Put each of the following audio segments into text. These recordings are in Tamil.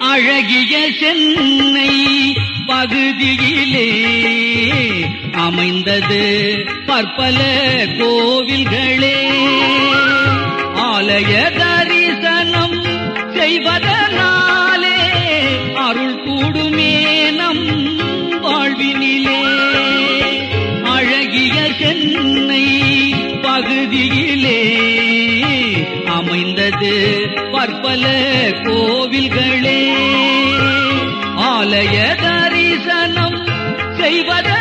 அழகிய சென்னை பகுதியிலே அமைந்தது பற்பல கோவில்களே. ஆலயதரி பகுதியிலே அமைந்தது பற்பல கோவில்களே. ஆலய தரிசனம் செய்வது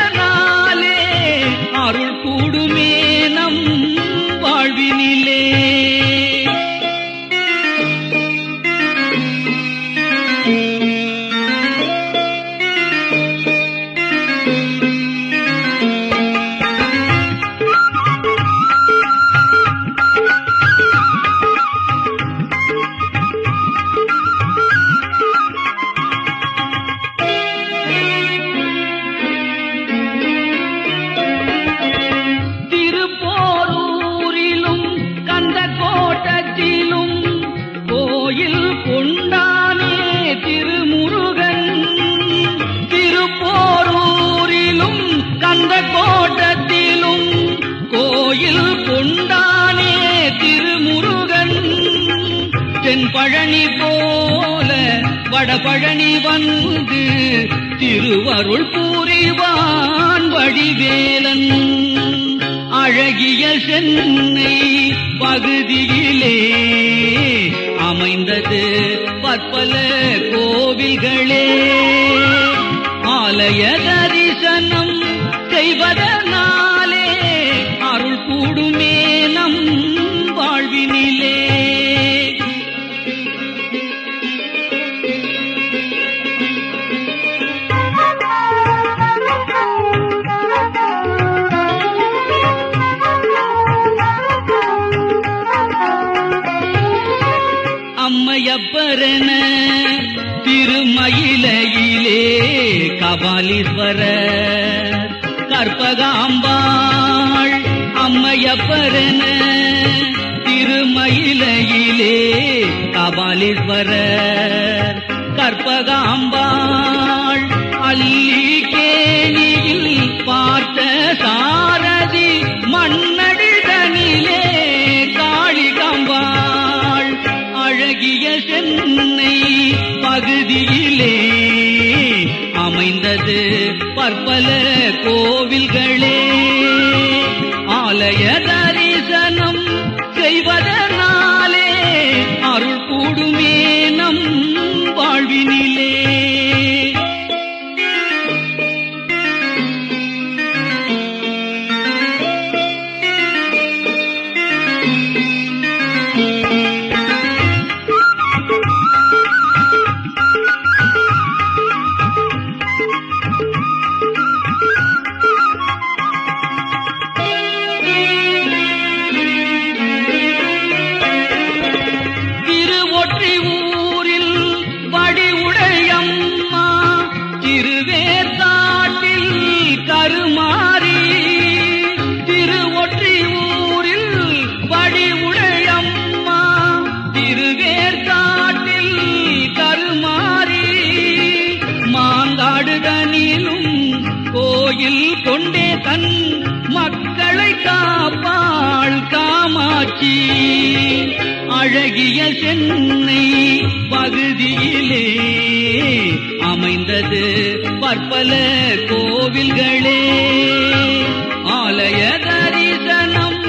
பழனி போல வடபழனி வந்து திருவருள் பூரிவான் வடிவேலன். அழகிய சென்னை பகுதியிலே அமைந்தது பற்பல கோவில்களே. ஆலய தரிசனம் செய்வதனாலே பரண திருமயிலையிலே கபாலீஸ்வர. கற்பகாம்பாள் அம்மையப்பரன திருமயிலையிலே கபாலீஸ்வர. கற்பகாம்பாள் அள்ளி அமைந்தது பற்பல கோவில்களே. ஆலய மாந்தாடுதனிலும் கோயில் கொண்டே தன் மக்களை காப்பாள் காமாட்சி. அழகிய சென்னை பகுதியிலே அமைந்தது பற்பல கோவில்களே. ஆலய தரிசனம்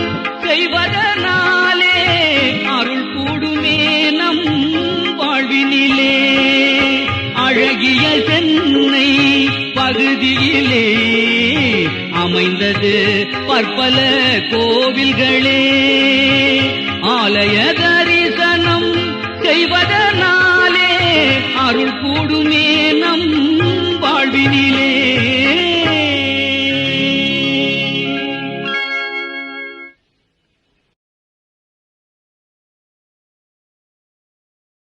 செய்வதனாலே அருள் கூடுமே நம் வாழ்வினிலே. அழகிய சென்னை பகுதியிலே அமைந்தது பற்பல கோவில்களே. ஆலய தரிசனம் செய்வதனாலே அருள் கூடுமே நம் வாழ்வினிலே.